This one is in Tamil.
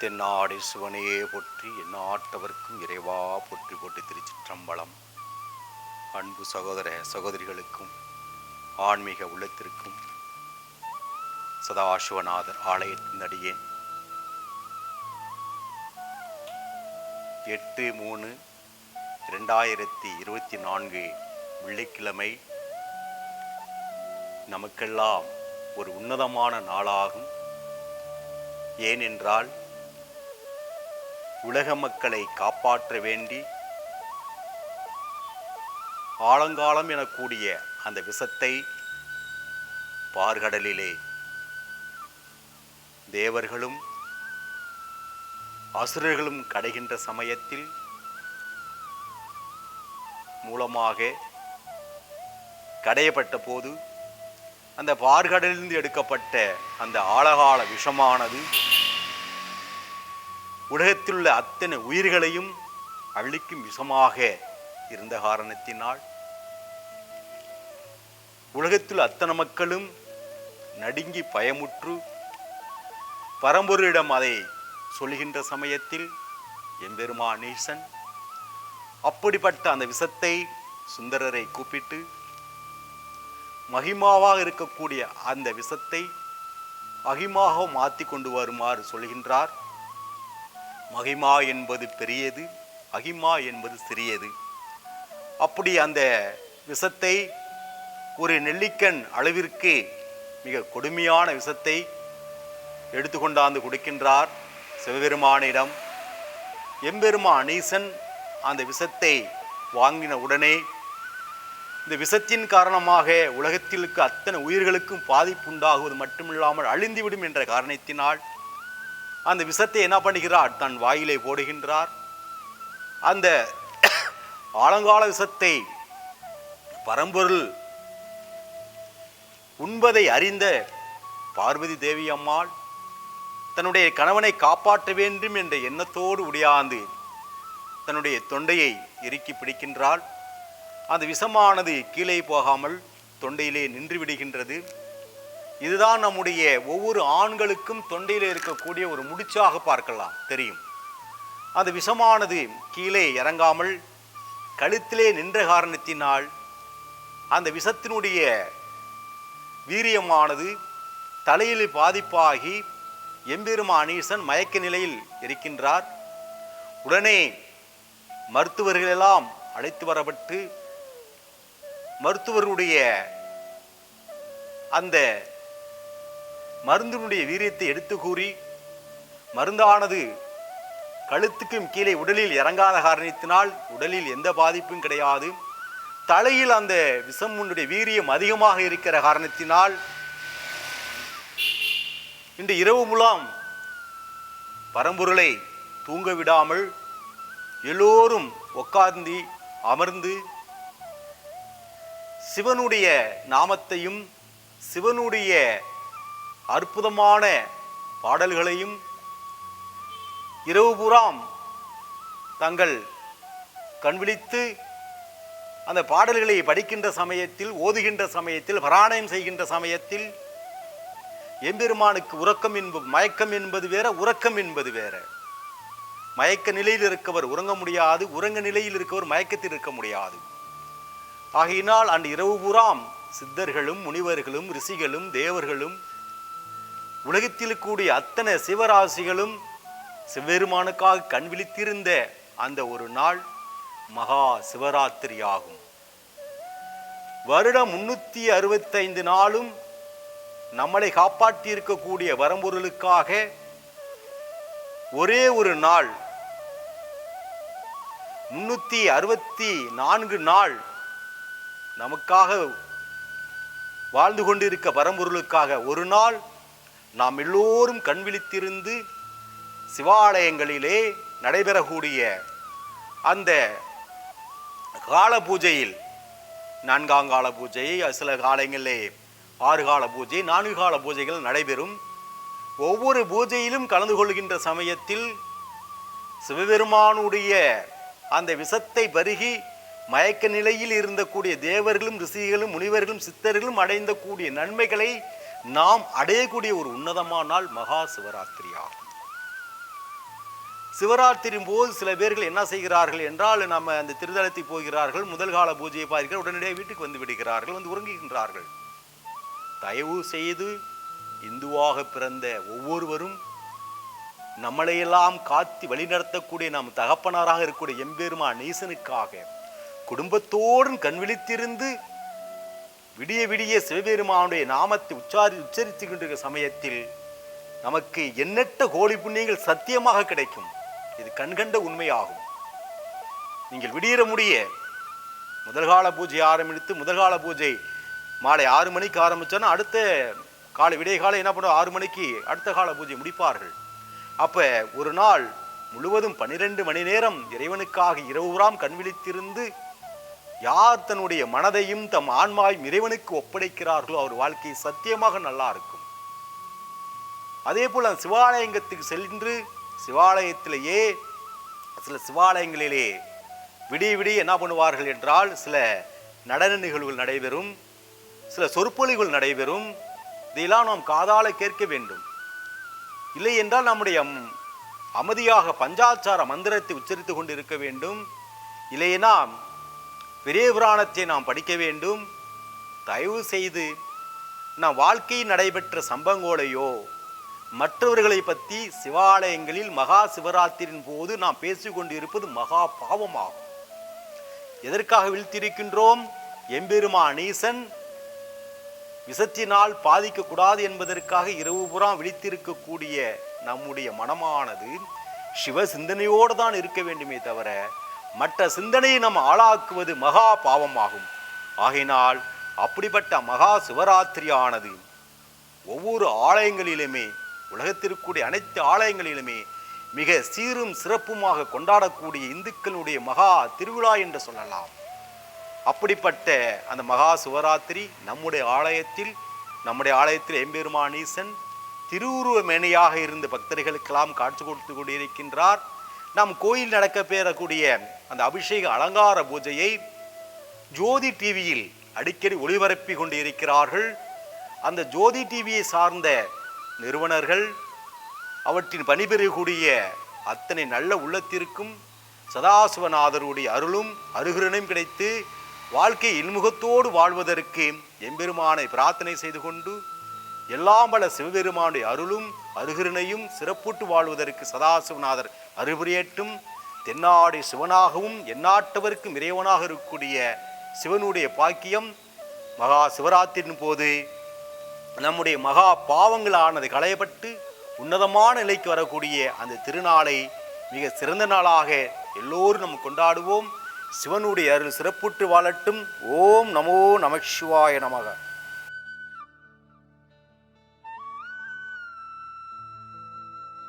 தென்னாடி சிவனையே போற்றி நாட்டவர்க்கும் இறைவா போற்றி போற்றி திருச்சிற்றம்பலம். அன்பு சகோதர சகோதரிகளுக்கும் ஆன்மீக உள்ளத்திற்கும் சதாசிவநாதர் ஆலயத்தின் அடியேன் எட்டு மூணு இரண்டாயிரத்தி இருபத்தி நான்கு வெள்ளிக்கிழமை நமக்கெல்லாம் ஒரு உன்னதமான நாளாகும். ஏனென்றால் உலக மக்களை காப்பாற்ற வேண்டி ஆழங்காலம் எனக்கூடிய அந்த விஷத்தை பார்கடலிலே தேவர்களும் அசுரர்களும் கடைகின்ற சமயத்தில் மூலமாக கடையப்பட்ட போது அந்த பார்கடலிருந்து எடுக்கப்பட்ட அந்த ஆழகால விஷமானது உலகத்தில் உள்ள அத்தனை உயிர்களையும் அழிக்கும் விஷமாக இருந்த காரணத்தினால் உலகத்தில் அத்தனை மக்களும் நடுங்கி பயமுற்று பரம்பொருளிடம் அதை சொல்கின்ற சமயத்தில் எம்பெருமா நீசன். அப்படிப்பட்ட அந்த விஷத்தை சுந்தரரை கூப்பிட்டு மகிமாவாக இருக்கக்கூடிய அந்த விஷத்தை அகிமாக மாற்றி கொண்டு வருமாறு சொல்கின்றார் மகிமா என்பது பெரியது அகிமா என்பது சிறியது. அப்படி அந்த விஷத்தை ஒரு நெல்லிக்கண் அளவிற்கு மிக கொடுமையான விஷத்தை எடுத்துக்கொண்டாந்து கொடுக்கின்றார் சிவபெருமானிடம். எம்பெருமா ஈசன் அந்த விஷத்தை வாங்கின உடனே இந்த விஷத்தின் காரணமாக உலகத்திலுக்கு அத்தனை உயிர்களுக்கும் பாதிப்பு உண்டாகுவது மட்டுமில்லாமல் அழிந்துவிடும் என்ற காரணத்தினால் அந்த விஷத்தை என்ன பண்ணுகிறார்? தன் வாயிலே போடுகின்றார். அந்த ஆழங்கால விஷத்தை பரம்பொருள் உண்பதை அறிந்த பார்வதி தேவி அம்மாள் தன்னுடைய கணவனை காப்பாற்ற வேண்டும் என்ற எண்ணத்தோடு உடையாந்து தன்னுடைய தொண்டையை இறுக்கி பிடிக்கின்றாள். அந்த விஷமானது கீழே போகாமல் தொண்டையிலே நின்று விடுகின்றது. இதுதான் நம்முடைய ஒவ்வொரு ஆண்களுக்கும் தொண்டையில் இருக்கக்கூடிய ஒரு முடிச்சாக பார்க்கலாம். தெரியும். அந்த விஷமானது. கீழே இறங்காமல் கழுத்திலே நின்ற காரணத்தினால் அந்த விஷத்தினுடைய வீரியமானது தலையில் பாதிப்பாகி எம்பெருமான் ஈசன் மயக்க நிலையில் இருக்கின்றார். உடனே மருத்துவர்களெல்லாம் அழைத்து வரப்பட்டு மருத்துவருடைய அந்த மருந்தினுடைய வீரியத்தை எடுத்து கூறி மருந்தானது கழுத்துக்கும் கீழே உடலில் இறங்காத காரணத்தினால் உடலில் எந்த பாதிப்பும் கிடையாது. தலையில் அந்த விஷமுனுடைய வீரியம் அதிகமாக இருக்கிற காரணத்தினால் இன்று இரவு முலாம் பரம்பொருளை தூங்க விடாமல் எல்லோரும் உட்கார்ந்து அமர்ந்து சிவனுடைய நாமத்தையும் சிவனுடைய அற்புதமான பாடல்களையும் இரவு புறாம் தங்கள் கண்விழித்து அந்த பாடல்களை படிக்கின்ற சமயத்தில் ஓதுகின்ற சமயத்தில் பராணயம் செய்கின்ற சமயத்தில் எம்பெருமானுக்கு உறக்கம் என்பது மயக்கம் என்பது வேற உறக்கம் என்பது வேற. மயக்க நிலையில் இருக்கவர் உறங்க முடியாது உறங்க நிலையில் இருக்கவர் மயக்கத்தில் இருக்க முடியாது. ஆகையினால் அன்று இரவு புறாம் சித்தர்களும் முனிவர்களும் ரிஷிகளும் தேவர்களும் உலகத்தில் கூடிய அத்தனை சிவராசிகளும் சிவபெருமானுக்காக கண் விழித்திருந்த அந்த ஒரு நாள் மகா சிவராத்திரி ஆகும். வருடம் முன்னூத்தி அறுபத்தைந்து நாளும் நம்மளை காப்பாற்றி இருக்கக்கூடிய வரம்பொருளுக்காக ஒரே ஒரு நாள் முன்னூத்தி அறுபத்தி நான்கு நாள் நமக்காக வாழ்ந்து கொண்டிருக்க பரம்பொருளுக்காக ஒரு நாள் நாம் எல்லோரும் கண் விழித்திருந்து சிவாலயங்களிலே நடைபெறக்கூடிய அந்த கால பூஜையில் நான்காம் கால பூஜை சில காலங்களிலே ஆறு கால பூஜை நான்கு கால பூஜைகள் நடைபெறும். ஒவ்வொரு பூஜையிலும் கலந்து கொள்கின்ற சமயத்தில் சிவபெருமானுடைய அந்த விஷத்தை பருகி மயக்க நிலையில் இருந்தக்கூடிய தேவர்களும் ரிஷிகளும் முனிவர்களும் சித்தர்களும் அடைந்தக்கூடிய நன்மைகளை நாம் அடையக்கூடிய ஒரு உன்னதமான நாள் மகா சிவராத்திரியாகும். சிவராத்திரியின் போது சில பேர்கள் என்ன செய்கிறார்கள் என்றால் நம்ம அந்த திருதலத்தை போகிறார்கள் முதல் கால பூஜையை பார்க்கிறார் உடனடியாக வீட்டுக்கு வந்து விடுகிறார்கள் வந்து உறங்குகின்றார்கள். தயவு செய்து இந்துவாக பிறந்த ஒவ்வொருவரும் நம்மளையெல்லாம் காத்து வழிநடத்தக்கூடிய நம் தகப்பனாராக இருக்கக்கூடிய எம்பெருமா நீசனுக்காக குடும்பத்தோடும் கண் விழித்திருந்து விடிய விடிய சிவபெருமானுடைய நாமத்தை உச்சாரி உச்சரித்து கொண்டிருக்கிற சமயத்தில் நமக்கு எண்ணற்ற கோழி புண்ணியங்கள் சத்தியமாக கிடைக்கும். இது கண்கண்ட உண்மையாகும். நீங்கள் விடியற முடிய முதல்கால பூஜை ஆரம்பித்து முதல்கால பூஜை மாலை ஆறு மணிக்கு ஆரம்பிச்சோன்னா அடுத்த காலை விடிய காலை என்ன பண்ணுவோம் ஆறு மணிக்கு அடுத்த கால பூஜை முடிப்பார்கள். அப்போ ஒரு நாள் முழுவதும் பன்னிரெண்டு மணி நேரம் இறைவனுக்காக இரவுராம் கண் விழித்திருந்து யார் தன்னுடைய மனதையும் தம் ஆன்மாயும் இறைவனுக்கு ஒப்படைக்கிறார்களோ அவர் வாழ்க்கை சத்தியமாக நல்லா இருக்கும். அதே போல அந்த சிவாலயங்கத்துக்கு சென்று சிவாலயத்திலேயே சில சிவாலயங்களிலே விடிய விடிய என்ன பண்ணுவார்கள் என்றால் சில நடன நிகழ்வுகள் நடைபெறும் சில சொற்பொழிவுகள் நடைபெறும். இதையெல்லாம் நாம் காதால கேட்க வேண்டும். இல்லை என்றால் நம்முடைய அமைதியாக பஞ்சாச்சார மந்திரத்தை உச்சரித்து கொண்டு இருக்க வேண்டும். இல்லையெனா பெரிய புராணத்தை நாம் படிக்க வேண்டும். தயவு செய்து நாம் வாழ்க்கையில் நடைபெற்ற சம்பவங்களையோ மற்றவர்களை பற்றி சிவாலயங்களில் மகா சிவராத்திரியின் போது நாம் பேசிக்கொண்டு இருப்பது மகா பாவமாகும். எதற்காக வீழ்த்திருக்கின்றோம்? எம்பெருமா நீசன் விசத்தினால் பாதிக்கக்கூடாது என்பதற்காக இரவு புறம் விழித்திருக்கக்கூடிய நம்முடைய மனமானது சிவ சிந்தனையோடு தான் இருக்க வேண்டுமே தவிர மற்ற சிந்தனையை நாம் ஆளாக்குவது மகா பாவமாகும். ஆகையினால் அப்படிப்பட்ட மகா சிவராத்திரியானது ஒவ்வொரு ஆலயங்களிலுமே உலகத்திற்குடைய அனைத்து ஆலயங்களிலுமே மிக சீரும் சிறப்புமாக கொண்டாடக்கூடிய இந்துக்களுடைய மகா திருவிழா என்று சொல்லலாம். அப்படிப்பட்ட அந்த மகா சிவராத்திரி நம்முடைய ஆலயத்தில் நம்முடைய ஆலயத்தில் எம்பெருமானீசன் திருவுருவ மேனையாக இருந்த பக்தர்களுக்கெல்லாம் காட்சி கொடுத்து கொண்டிருக்கின்றார். நம் கோயில் நடக்க பெறக்கூடிய அந்த அபிஷேக அலங்கார பூஜையை ஜோதி டிவியில் அடிக்கடி ஒளிபரப்பி கொண்டிருக்கிறார்கள். அந்த ஜோதி டிவியை சார்ந்த நிறுவனர்கள் அவற்றின் பணிபெறக்கூடிய அத்தனை நல்ல உள்ளத்திற்கும் சதாசிவநாதருடைய அருளும் அருகிரனும் கிடைத்து வாழ்க்கை இன்முகத்தோடு வாழ்வதற்கு எம்பெருமானை பிரார்த்தனை செய்து கொண்டு எல்லாம் பல சிவபெருமானுடைய அருளும் அருகிருணையும் சிறப்பூட்டு வாழ்வதற்கு சதாசிவநாதர் அருபுரியட்டும். தென்னாடி சிவனாகவும் எந்நாட்டவருக்கும் இறைவனாக இருக்கக்கூடிய சிவனுடைய பாக்கியம் மகா சிவராத்திரின் போது நம்முடைய மகா பாவங்களானது களையப்பட்டு உன்னதமான நிலைக்கு வரக்கூடிய அந்த திருநாளை மிக சிறந்த நாளாக எல்லோரும் நம்ம கொண்டாடுவோம். சிவனுடைய அருள் சிறப்புற்று வாழட்டும். ஓம் நமோ நமசிவாய நமக.